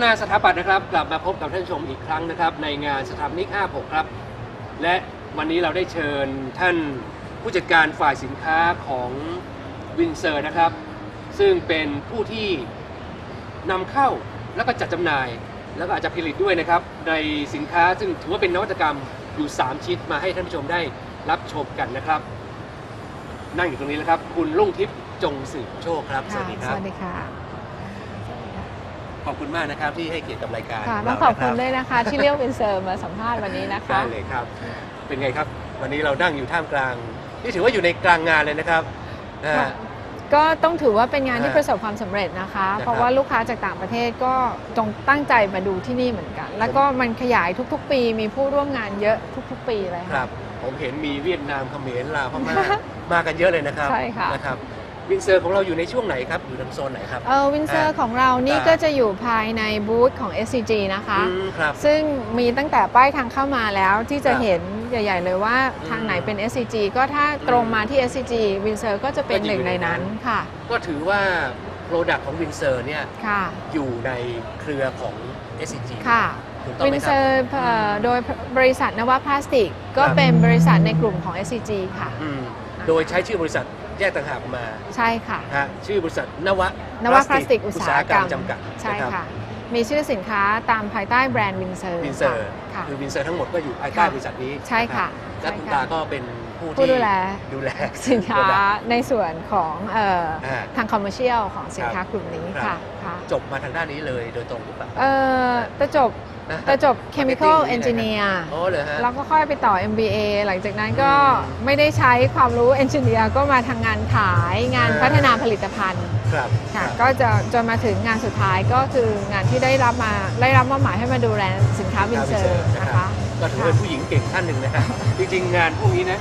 นทนาสถาปัตย์นะครับ กลับมาพบกับท่านผู้ชมอีกครั้งนะครับ ในงานสถาปนิก 56 ครับ และวันนี้เราได้เชิญท่านผู้จัดการฝ่ายสินค้าของวินเซอร์นะครับ ซึ่งเป็นผู้ที่นำเข้าแล้วก็จัดจำหน่าย แล้วก็อาจจะผลิตด้วยนะครับ ในสินค้าซึ่งถือว่าเป็นนวัตกรรมอยู่ 3 ชิ้นมาให้ท่านผู้ชมได้รับชมกันนะครับ นั่งอยู่ตรงนี้แล้วครับ คุณรุ่งทิพย์จงสืบโชคครับสค่ะวัสดีคสรับวัสดีค่ะข อบคุณมากนะครับที่ให้เกียรติกับรายการค่ะขต้องเราขอบคุณนะด้วยนะคะ ที่เรียกวินเซอร์มาสัมภาษณ์วันนี้นะคะได้เลยครับ เป็นไงครับ วันนี้เรานั่งอยู่ท่ามกลาง นี่ถือว่าอยู่ในกลางงานเลยนะครับนะค่ะฮะก็ต้องถือว่าเป็นงานที่อ่าประสบความสำเร็จนะคะนะครับเพราะว่าลูกค้าจากต่างประเทศก็จงตั้งใจมาดูที่นี่เหมือนกัน แล้วก็มันขยายทุกๆ ปีมีผู้ร่วมงานเยอะทุก ๆ ปีเลยคค่ะรับ ผมเห็นมีเวียดนามเขมรลาวพม่ามากันเยอะเลยนะครับใช่ค่ะนะครับ วินเซอร์ของเราอยู่ในช่วงไหนครับ อยู่ทางโซนไหนครับ เออวินเซอร์ของเรานี่อ่าก็จะอยู่ภายในบูธของ SCG นะคะ อืมครับ ซึ่งมีตั้งแต่ป้ายทางเข้ามาแล้วที่จะครับเห็นใหญ่ ๆ เลยว่าอืมทางไหนเป็น SCG ก็ถ้าตรงมาที่ SCG วินเซอร์ก็จะเป็นก็จะหนึ่งอยู่ในในนั้นั้นนค่ะ ก็ถือว่าโปรดักต์ของวินเซอร์เนี่ยค่ะ อยู่ในเครือของ SCG ค่ะ ถูกต้องวิไหมนคเซรัอบ ร์เอ่อโดยบริษัทนวพลาสติก ก็ครับ เป็นบริษัทในกลุ่มของ SCG ค่ะ อืมโดยใช้ชื่อบริษัท แยกต่างหากออกมาใช่ค่ะฮะชื่อบริษัทนวะนวพลาสติกอุตสาหกรรมจำกัดใช่นรับค่ะมีชื่อสินค้าตามภายใต้แบรนด์วินเซอร์วินเซอร์ค่ะคือวินเซอร์ทั้งหมดก็อยู่ภายใต้ค่ะบริษัทนี้ใช่ค่ะนรับและใช่คุณค่ะตาก็เป็นผู้ผู้ที่ดูแลดูแลสินค้า product ในส่วนของเอ่ออ่าทางคอมเมอร์เชียลของสินค้ากลุ่มนี้ครัค่ะบค่ะจบมาทางด้านนี้เลยโดยตรงหรือเปล่าเอ่อแต่จบ นะแต่จบ Chemical Marketing นี่นะ Engineer อ๋อเหรอฮะ แล้วก็ค่อยไปต่อ MBA หลังจากนั้นก็อืมไม่ได้ใช้ความรู้ Engineer ก็มาทางงานขายงานอ่า พัฒนาผลิตภัณฑ์ครับค่ะครับก็จะจนมาถึงงานสุดท้ายก็คืองานที่ได้รับมาได้รับมอบหมายให้มาดูแลสินค้าวินเซอร์นะคะ ก็ถือเป็นผู้หญิงเก่งท่านหนึ่งนะฮะจริงๆงานพวกนี้นะ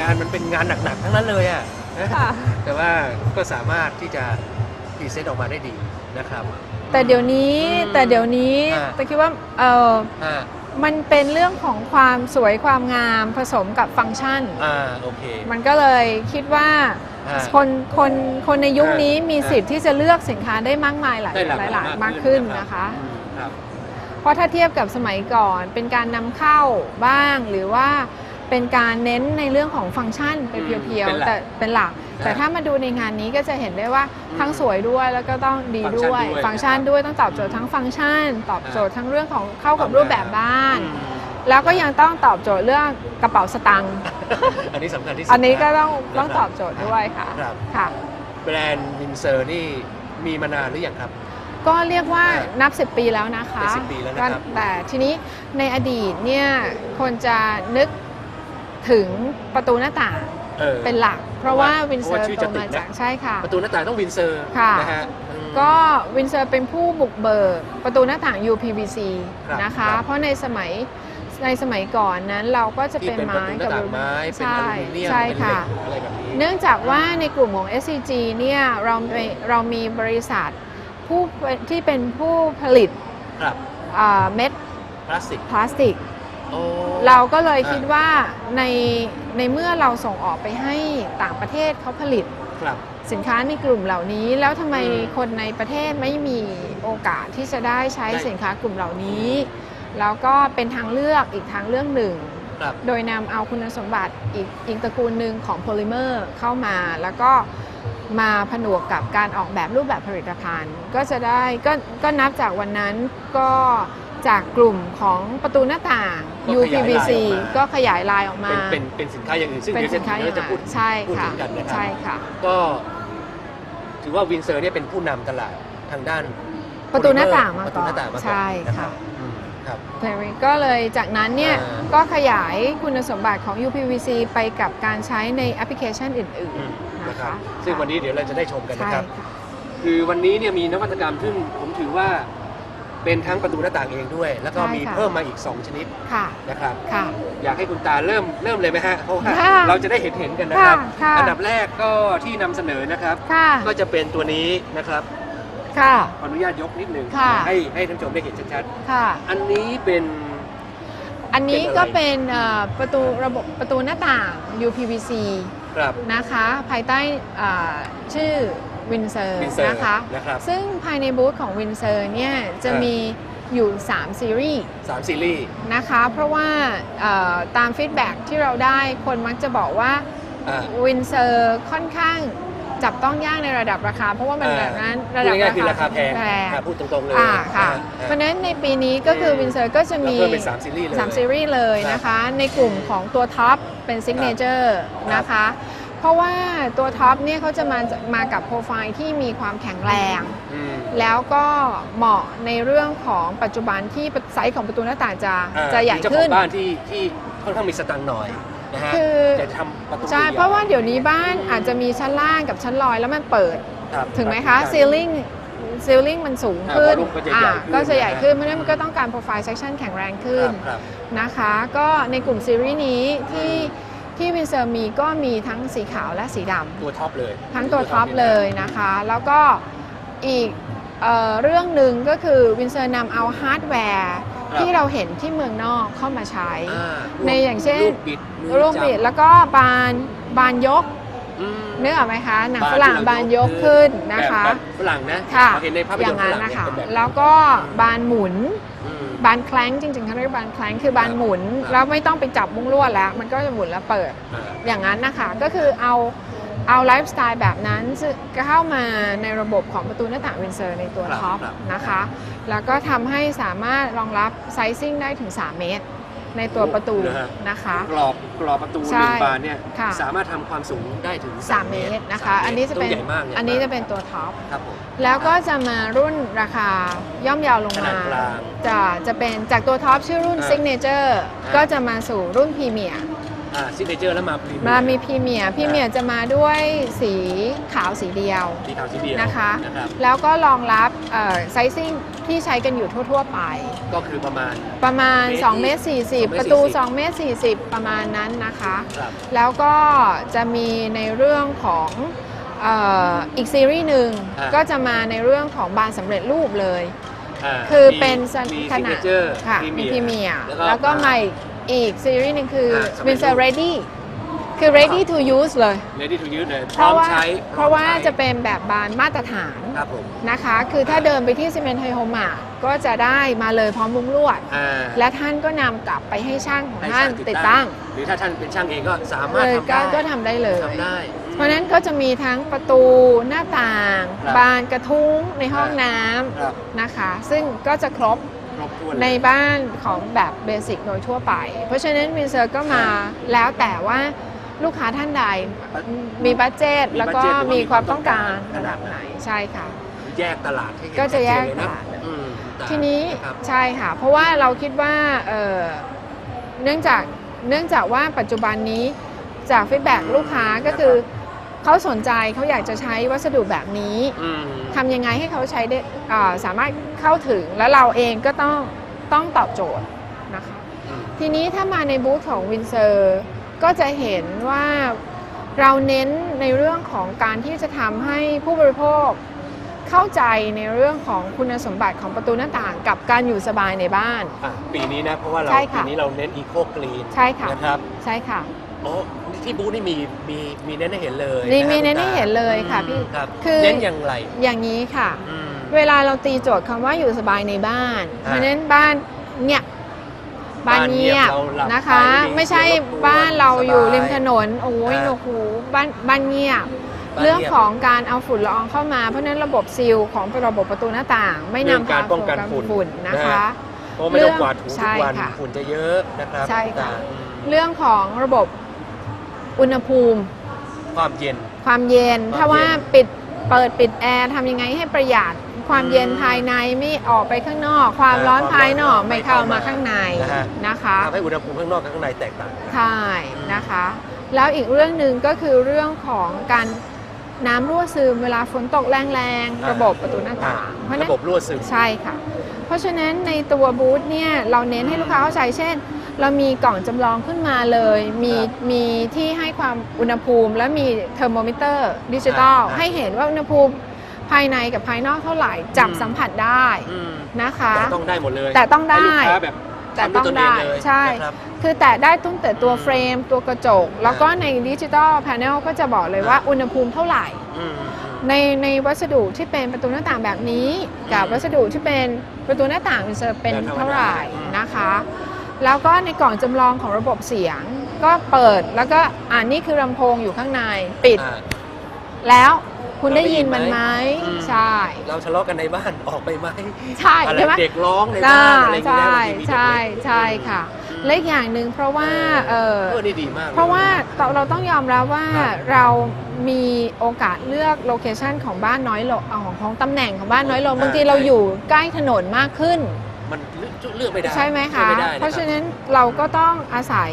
งานมันเป็นงานหนักๆทั้งนั้นเลยอะนะ ค่ะ แต่ว่าก็สามารถที่จะพรีเซนต์ออกมาได้ดีนะครับ แต่เดี๋ยวนี้อืมแต่เดี๋ยวนี้อ่า แต่คิดว่าเอออ่ามันเป็นเรื่องของความสวยความงามผสมกับฟังก์ชัน อ่าโอเคมันก็เลยคิดว่าอ่า คนคนคนในยุคนี้อ่ามีมีสิทธิ์ที่จะเลือกสินค้าได้มากมายหลายได้หลากหหลายลายมากขึ้นนะคะ อืมครับ เพราะถ้าเทียบกับสมัยก่อนเป็นการนำเข้าบ้างหรือว่า เป็นการเน้นในเรื่องของฟังก์ชันไปอืมเพียวเป็นหลักๆแต่เป็นหลักนะแต่ถ้ามาดูในงานนี้ก็จะเห็นได้ว่าอืมทั้งสวยด้วยแล้วก็ต้องดีฟังก์ชันด้วยด้วย ฟังก์ชันนะครับด้วยต้องตอบโจทย์ทั้งฟังก์ชัน ตอบโจทย์ทั้งเรื่องของเข้ากับรูปแบบบ้านอืมแล้วก็ยังต้องตอบโจทย์เรื่องกระเป๋าสตางค์อันนี้สำคัญที่สุดอันนี้ก็ะต้องต้องนะครับตอบโจทย์ด้วยค่ะครับค่ะ แบรนด์วินเซอร์นี่มีมานานหรือยังครับ ก็เรียกว่าอ่านับ 10 ปีแล้วนะคะเป็น10ปีแล้วนะครับก็แต่ทีนี้ในอดีตเนี่ยคนจะนึก ถึงประตูหน้าต่างเออ เป็นหลัก เพราะว่าเพราะว่าวินเซอเพราะว่าร์ชื่อโตจะติดมานะจากใช่ค่ะ ประตูหน้าต่างต้องวินเซอร์ค่ะ นะฮะอืม ก็วินเซอร์เป็นผู้บุกเบิกประตูหน้าต่าง UPVC ครับนะคะ ครับ เพราะในสมัยในสมัยก่อนนั้นเราก็จะที่เป็นเป็นประตูหน้าไม้กับต่างไม้เป็นใช่อลูมิเนียมใช่เป็นเหล็ค่ะ กอะไรแบบนี้ เนื่องจากว่าในกลุ่มของ SCG เนี่ยเรามีเรามีบริษัทผู้ที่เป็นผู้ผลิตครับ อ่าเม็ดพลาสติกพลาสติก โอ้เราก็เลยอ่าคิดว่าในในเมื่อเราส่งออกไปให้ต่างประเทศเขาผลิตครับ สินค้าในกลุ่มเหล่านี้ แล้วทำไมอืมคนในประเทศไม่มีโอกาสที่จะได้ใช้ได้ สินค้ากลุ่มเหล่านี้ แล้วก็เป็นทางเลือกอีกทางเลือกหนึ่ง ครับ โดยนำเอาคุณสมบัติอีกอีกตระกูลหนึ่งของโพลิเมอร์เข้ามา แล้วก็มาผนวกกับการออกแบบรูปแบบผลิตภัณฑ์ ก็จะได้ก็ก็นับจากวันนั้นก็ จากกลุ่มของประตูหน้าต่าง ก็ขยายลายออกมา UPVC ก็ขยายลายออกมา เป็นเป็นเป็นสินค้าอย่างอื่นซึ่งเป็นเดี๋ยวสิจะนค้าเดี๋ยวจะพูดใช่พูดค่ะถึงกันนะครับใช่ค่ะ ก็ ถือว่าวินเซอร์เนี่ยเป็นผู้นำตลาดทางด้าน ประตูหน้าต่างมาประตูก่อหนน้าต่างมาก่อนใช่นะค่ะอืมครับ ก็เลยจากนั้นเนี่ยอ่า ก็ขยายคุณสมบัติของ UPVC ไปกับการใช้ในแอปพลิเคชันอื่น อืมๆ นะนะครัคะบซึ่งวันนี้เดี๋ยวเราจะได้ชมกันนะใช่ครับ ค่ะ คือวันนี้เนี่ยมีนวัตกรรมซึ่งผมถือว่า เป็นทั้งประตูหน้าต่างเองด้วย แล้วก็ใช่มีค่ะเพิ่มมาอีก 2 ชนิดค่ะ นะครับค่ะ อยากให้คุณตาเริ่มเริ่มเลยไหมฮะเพราะว่าค่ะเราจะได้เห็นเห็นๆกันนะครับ ค่ะค่ะ อันดับแรกก็ที่นำเสนอนะครับ ค่ะ ก็จะเป็นตัวนี้นะครับค่ะ ขออนุญาตยกนิดหนึ่งค่ะ ให้ให้ท่านผู้ชมได้เห็นชัดค่ะ ๆอันนี้เป็น อันนี้เป็นอะไรก็เป็นเอ่อประตูระบบประตูหน้าต่าง UPVC ครับ นะคะ ภายใต้อ่าชื่อ วินเซอร์ Windsor นะคะ นะครับ ซึ่งภายในบูธของวินเซอร์เนี่ยจะอ่ามีมีอยู่ 3 ซีรีส์ สามซีรีส์ นะคะ เพราะว่าเอ่อตามฟีดแบ็กที่เราได้คนมักจะบอกว่าอ่า วินเซอร์ค่อนข้างจับต้องยากในระดับราคา เพราะว่ามันอ่า แบบนั้นระดับพูง่ายๆคือราคาแพงแพงอ่าพูดตรงๆเลยอ่าค่ะ อ่าเพราะฉะนั้นในปีนี้ก็คือวินเซอร์ก็จะแล้วมี เพิ่มเป็นสามซีรีส์เลยสามซีรีส์เลยนะคะ ในกลุ่มของตัวท็อปเป็นซิกเนเจอร์ครับนะคะ เพราะว่าตัวท็อปเนี่ยเขาจะมามากับโปรไฟล์ที่มีความแข็งแรง อืม แล้วก็เหมาะในเรื่องของปัจจุบันที่ไซส์ของประตูหน้าต่างจะอ่าจะใหญ่มีเจ้าขขึ้อนงบ้านที่ที่ค่อนข้างมีสตังค์หน่อยนะฮะคือแต่ทำประตูใช่ใหญ่เพราะว่าเดี๋ยวนี้บ้านอาจจะมีชั้นล่างกับชั้นลอยแล้วมันเปิด รับถึงไหมคะรับ ซีลิงซีลิงมันสูงอ่าขึ้น volume ก็จะใหญ่อ่าขึ้น ก็จะใหญ่ขึ้นนะฮะเพราะฉะนั้นมันก็ต้องการโปรไฟล์เซ c ชันแข็งแรงคขึ้นรับครับ นะคะ ก็ในกลุ่มซีรีส์นี้ที่ ที่วินเซอร์มีก็มีทั้งสีขาวและสีดำ ตัวท็อปเลยทั้งตัวท็อปเลยนะคะ แล้วก็อีกเอ่อเรื่องหนึ่งก็คือวินเซอร์นำเอาฮาร์ดแวร์ที่เราเห็นที่เมืองนอกเข้ามาใช้ อ่าในอย่างเช่น ลูกบิดมือรูปบิดจับแล้วก็บานบานยกอืมนึกออกไหมคะหนังบานฝรั่งที่เราบานยกยกขึ้นนะคะแบบฝรั่งนะค่ะ เราเห็นในภาพอยนย่าตงร์ฝนั้นรั่งนะเนี่ยคะ เป็นแบบ แล้วก็บานหมุนอืม บานแคลงจริงๆเขาเรียกบานแคลงคือบานหมุนครับแล้วไม่ต้องไปจับมุ้งลวดแล้ว มันก็จะหมุนแล้วเปิดอ่าอย่างนั้นนะคะก็คือเอาเอาไลฟ์สไตล์แบบนั้นซึ่งเข้ามาในระบบของประตูหน้าต่างวินเซอร์ในตัวครับท็อปครับนะคะ แล้วก็ทำให้สามารถรองรับไซซิ่งได้ถึง 3 เมตร ในตัวประตูเหรอฮะ นะคะ กรอบกรอบประตูหใช่นึ่งบานเนี่ยค่ะ สามารถทำความสูงได้ถึง3เมตรนะคะ สามอันนี้จะเป็นตู้ใหญ่มากใหญ่อันนี้มากจะเป็นตัวท็อป ครับผม แล้วก็จะมารุ่นราคาย่อมเยาวลงขนามาดกลางจะจะเป็นจากตัวท็อปชื่อรุ่นอ่า Signature อ่า ก็จะมาสู่รุ่นพรีเมียร์อ่า ซิกเนเจอร์แล้วมาพรีเมียร์มามีพรีเมียร์พรีเมียร์จะมาด้วยสีขาวสีเดียวสีขาวสีเดียวนะคะ นะครับแล้วก็รองรับไซซิ่งที่ใช้กันอยู่ทั่ว ๆ ไป ก็คือประมาณ ประมาณเมตร2เมตร2 40 ประตู2เมตร40 ประมาณนั้นนะคะ ครับ แล้วก็จะมีในเรื่องของเอ่ออีกซีรีส์หนึ่งอ่า ก็จะมาในเรื่องของบานสำเร็จรูปเลยาคือเป็นสมีขนาด signature ค่ะ Premier มีพรีเมียร์แล้วก็แล้วก็มา อีกซีรีส์หนึ่งคือ อ่าสำเร็จรูป Windsor Ready คือ ready to use เลย ready to use เลยพเพร้อราะมว่าใช้เพราะว่าพอมใช้จะเป็นแบบบานมาตรฐานครับผมนะคะ คือถ้าเดินไปที่ซีเมนต์ไทโฮมาก็จะได้มาเลยพร้อมมุ้งลวด อ่าและท่านก็นำกลับไปให้ช่างของให้ท่านช่งติดตั้ง หรือถ้าท่านเป็นช่างเองก็สามารถเลยทำก็ได้ก็ทำได้เลย ทำได้ เพราะฉะนั้นก็จะมีทั้งประตูหน้าต่าง ครับบานกระทุ้งในห้องน้ครับำนะคะ ซึ่งก็จะครบ ครบถ้วนเลยในบ้านของแบบเบสิกโดยทั่วไป เพราะฉะนั้นวินเซอร์ก็มาแล้วแต่ว่าลูกค้าท่านใดมีบัตเจตมีแล้วก็ budget หรือว่ามีมีความต้องการความต้องการระดับไหนใช่ค่ะ แยกตลาดให้เห็นก็จะแยกชัดเนเลยนตลาดอืมตามทีนี้ครับใช่ค่ะ เพราะว่าเราคิดว่าเอ่อเนื่องจากเนื่องจากว่าปัจจุบันนี้จากฟีดแบ็ลูกค้าก็คือ เขาสนใจเขาอยากจะใช้วัสดุแบบนี้อืมทำยังไงให้เขาใช้ได้อ่าสามารถเข้าถึงแล้วเราเองก็ต้องต้องตอบโจทย์นะคะ อืมทีนี้ถ้ามาในบูธของวินเซอร์ก็จะเห็นว่าเราเน้นในเรื่องของการที่จะทำให้ผู้บริโภคเข้าใจในเรื่องของคุณสมบัติของประตูหน้าต่างกับการอยู่สบายในบ้าน อะปีนี้นะเพราะว่าเราใช่ค่ะ ปีนี้เราเน้นอีโคกรีนใช่ค่ะ นะครับใช่ค่ะ โอ้ ที่บูธนี่มีมีมีเน้นให้เห็นเลยนี่ะมีเน้นให้เห็นเลยค่ะอืมพี่ครับคือเน้นอย่างไรอย่างนี้ค่ะอืมเวลาเราตีโจทย์คำว่าอยู่สบายในบ้านอ่าเพราะฉะนั้นบ้านเนี่ยบ้านเงียบบ้านเงียบเราหลับนะคะไปไม่มีไม่ใช่เสียงรบกวนบ้านเราอยู่สบายริมถนนโอ้ยอ่าโอ้โหบ้านบ้านเงียบบ้านเงียบเรื่องของการเอาฝุ่นละอองเข้ามา เพราะฉะนั้นระบบซีลของระบบประตูหน้าต่าง ไม่เรื่องนำการพาป้องกันฝุ่นฝุ่นนะนะคะฮะเพราะไม่ต้องกวาดถูทุใช่กวันค่ะฝุ่นจะเยอะนะครับใช่ค่ะอืมเรื่องของระบบ อุณหภูมิ ความเย็น ความเย็น ความถ้าว่าเย็นปิดเปิดปิดแอร์ทำยังไงให้ประหยัด ความเย็นอืมภายในไม่ออกไปข้างนอก ความอ่าร้อนความภายนอกร้อนไม่เข้าไม่เข้ามามาข้างในนะฮะ นะคะทำให้อุณหภูมิข้างนอกกับข้างในแตกต่างกัน ใช่นะคะ แล้วอีกเรื่องหนึ่งก็คือเรื่องของการน้ำรั่วซึมเวลาฝนตกแรงอ่าๆระบบประตูหน้าต่างเพราะฉะนั้ระน บบรั่วซึม ใช่ค่ะ เพราะฉะนั้นในตัวบูธเนี่ยเราเน้นให้ลูกค้าเข้าใจเช่น เรามีกล่องจำลองขึ้นมาเลย มีครับมีที่ให้ความอุณหภูมิ และมีเทอร์โมมิเตอร์ดิจิตอลอ่าให้เห็นว่าอุณหภูมิภายในกับภายนอกเท่าไหร่จับอืม สัมผัสได้อืมนะคะ แต่ต้องได้หมดเลยแต่ต้องได้ ให้ลูกค้าแบบแต่ทำด้วยต้องตนเองได้เลยใช่ นะครับ คือแตะได้ตั้งแต่ตัวอืมเฟรม ตัวกระจก แล้วก็ในดิจิตอลแผงก็จะบอกเลยว่าอุณหภูมิเท่าไหร่อืมอืม ในในวัสดุที่เป็นประตูหน้าต่างแบบนี้ กับอืมวัสดุที่เป็นประตูหน้าต่างจะเป็นแบบธรรมดาเท่าไหร่อืม นะคะ แล้วก็ในกล่องจำลองของระบบเสียง ก็เปิดแล้วก็อ่านี่คือลำโพงอยู่ข้างในปิด อ่า แล้วคุณได้ยินเราได้ยินมันไหมอืม ใช่ เราทะเลาะกันในบ้านออกไปไหมใช่อะไรใช่ไหม เด็กร้องในบ้านอะไรอย่างเงี้ยใช่บางทีมีเด็กใช่เล็กใช่ค่ะอืมและอีกอย่างหนึ่งเพราะว่าเออ เออนี่ดีมากลย เพราะว่าเราเราต้องยอมรับว่าครับเรามีโอกาสเลือกโลเคชันของบ้านน้อยลงเอาของของตำแหน่งของบ้านน้อยลงอ่าบางทีเราอยู่ใกล้ถนนมากขึ้น มันเลือกไม่ได้ใช่ไหมเลือคะกไม่ได้เพราะฉะนั้นเราก็ต้องอาศัย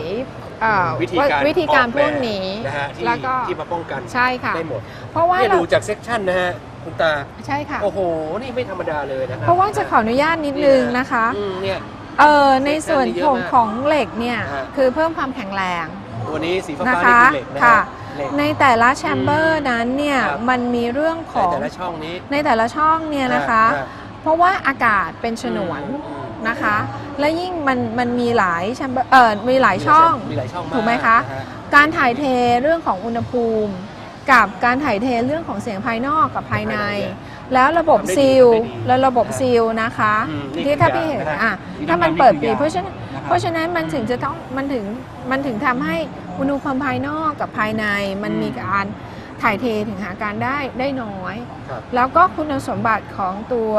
เอ่อวิธีการวิธีการออพวกนี้แบบนะฮะที่แล้วก็ที่มาป้องกันใช่ค่ะได้หมด เพราะว่าเนี่ยเราดูจากเซ็กชันนะฮะคุณตาใช่ค่ะโอ้โหนี่ไม่ธรรมดาเลยนะครัเพราะว่าจะขออนุญาตนิดนึงนะคะอืมเนี่ยเออในส่วนเซ็กชันนี้เยขอะองมากของเหล็กเนี่ยฮะคือเพิ่มความแข็งแรงตัวนี้สีฟ้านะๆนี่คะคือเหล็กนะค่ะฮะเหล็กในแต่ละแชมเบอร์นั้นเนี่ยครับมันมีเรื่องขในองแต่ละช่องนี้ในแต่ละช่องเนี่ยนะคะฮ เพราะว่าอากาศเป็นฉนวนอืมนะคะ และยิ่งมันมันมีหลายแชมเบอร์เออมีหลายช่องมีหลายช่องากถูกไหมคะนฮการถ่ายเทเรื่องของอุณหภูมิ กับการถ่ายเทเรื่องของเสียงภายนอกกับภายใน แล้วระบบทำได้ดีซีลทำได้ดีและระบบนะฮะซีลนะคะอืมนี่ที่คือถ้ายางพี่เห็นนะฮะอะที่ถ้ามันดำๆเปิดปีนี่คือยางเพราะฉะนั้นนะครับเพราะฉะนั้นมันถึงจะต้องมันถึงมันถึงทำให้อุณหภูมิภายนอกกับภายในมันอืมมีการ ถ่ายเทถึงหาการได้ได้น้อย ครับ แล้วก็คุณสมบัติของตัว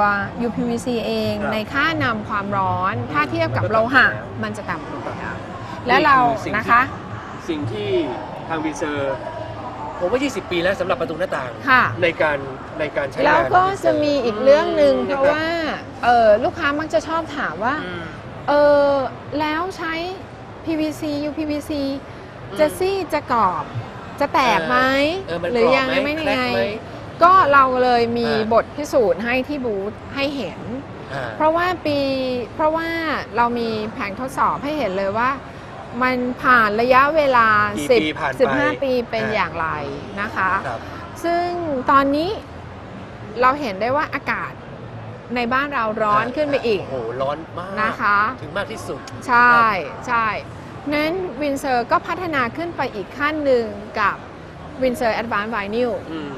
UPVC เองครับในค่านำความร้อนอืมถ้าเทียบกับมันก็โลหะ ต่ำแล้วมันจะต่ำลงต่ำแล้วและเรานี่คือสิ่งที่ นะคะ สิ่งที่ทางวินเซอร์ผมว่า 20 ปีแล้วสำหรับประตูหน้าต่าง ค่ะ ในการในการใช้งานแล้วก็จะมีอีกเรื่องหนึ่งมเพราะว่าเออลูกค้ามักจะชอบถามว่า อืม เออแล้วใช้ PVC UPVC อืมจะซี่จะกรอบ จะแตกไหมเออมันหรือกรบยังไหมไม่แคยังร็ไงกไหม ก็เราเลยมีอ่า บทพิสูจน์ให้ที่บูธให้เห็น อ่า เพราะว่าปีเพราะว่าเรามีแผงทดสอบให้เห็นเลยว่า มันผ่านระยะเวลา กี่10ปีผ่านไป15 ปีเป็นอ่า อย่างไรนะคะ ครับ ซึ่งตอนนี้เราเห็นได้ว่าอากาศในบ้านเราร้อนขึ้นไปอีกโอ้โหร้อนมากนะคะ ถึงมากที่สุด ใช่ใช่ นั้นวินเซอร์ก็พัฒนาขึ้นไปอีกขั้นหนึ่งกับวินเซอร์แอดวานซ์ไวนิลอืม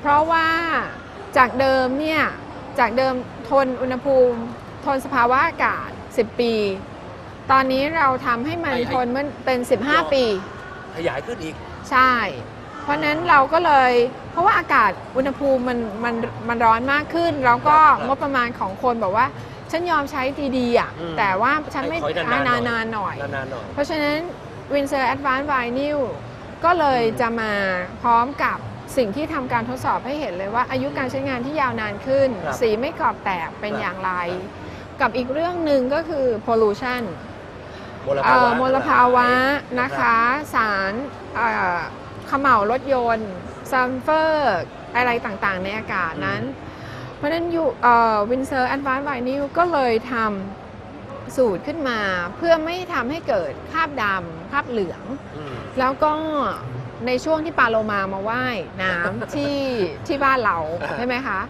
เพราะว่าจากเดิมเนี่ย จากเดิมทนอุณหภูมิ ทนสภาวะอากาศ 10 ปี ตอนนี้เราทำให้มันไอ้ไอ้ ทนมันเป็น 15 ปี ขยายขึ้นอีก ใช่ เพราะฉะนั้นเราก็เลย เพราะว่าอากาศอุณหภูมิมันมันมันร้อนมากขึ้น แล้วก็ครับครับ งบประมาณของคนบอกว่า ฉันยอมใช้ดีๆอะ อืม แต่ว่าฉันไม่ให้คอยนานๆนานๆหน่อย นานๆหน่อย เพราะฉะนั้น Windsor Advanced Vinyl ก็เลยอืมจะมาพร้อมกับสิ่งที่ทำการทดสอบให้เห็นเลยว่า อายุการใช้งานที่ยาวนานขึ้น ครับสีไม่กรอบแตกเป็นครับ อย่างไรครับกับอีกเรื่องหนึ่งก็คือ pollution มลเอ่ภาวะอมลภาวะนะคะ สารเอ่อเขม่ารถยนต์ซัลเฟอร์ อะไรต่างๆ ในอากาศนั้น เพราะฉะนั้นยูวินเซอร์แอดวานซ์ไวนิลก็เลยทำสูตรขึ้นมา เพื่อไม่ทำให้เกิดคราบดำคราบเหลืองอืมแล้วก็ในช่วงที่ปลาโลมามาว่ายน้ำที่ที่บ้านเราอ่าใช่ไหมคะ